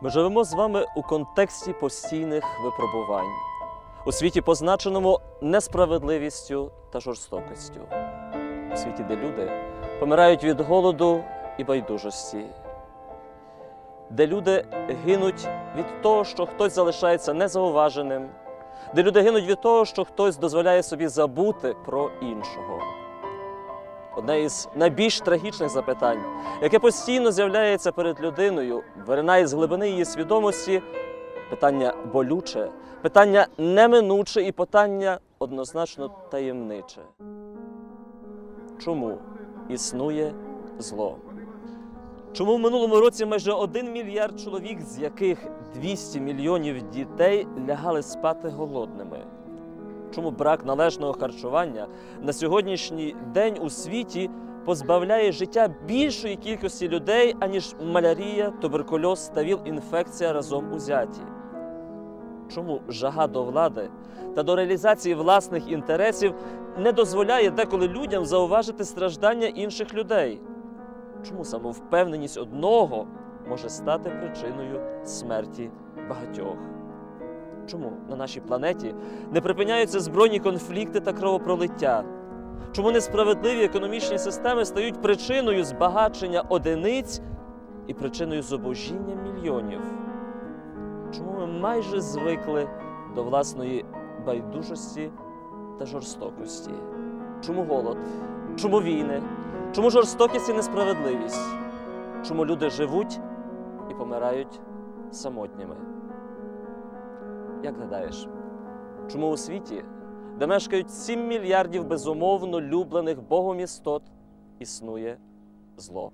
Ми живемо з вами у контексті постійних випробувань, у світі, позначеному несправедливістю та жорстокістю, у світі, де люди помирають від голоду і байдужості, де люди гинуть від того, що хтось залишається незауваженим, де люди гинуть від того, що хтось дозволяє собі забути про іншого. Одне із найбільш трагічних запитань, яке постійно з'являється перед людиною, виринає з глибини її свідомості, питання болюче, питання неминуче і питання однозначно таємниче. Чому існує зло? Чому в минулому році майже 1 мільярд чоловік, з яких 200 мільйонів дітей лягали спати голодними? Чому брак належного харчування на сьогоднішній день у світі позбавляє життя більшої кількості людей, аніж малярія, туберкульоз та ВІЛ-інфекція разом узяті? Чому жага до влади та до реалізації власних інтересів не дозволяє деколи людям зауважити страждання інших людей? Чому самовпевненість одного може стати причиною смерті багатьох? Чому на нашій планеті не припиняються збройні конфлікти та кровопролиття? Чому несправедливі економічні системи стають причиною збагачення одиниць і причиною зубожіння мільйонів? Чому ми майже звикли до власної байдужості та жорстокості? Чому голод? Чому війни? Чому жорстокість і несправедливість? Чому люди живуть і помирають самотніми? Як гадаєш, чому у світі, де мешкають 7 мільярдів безумовно люблених Богом істот, існує зло?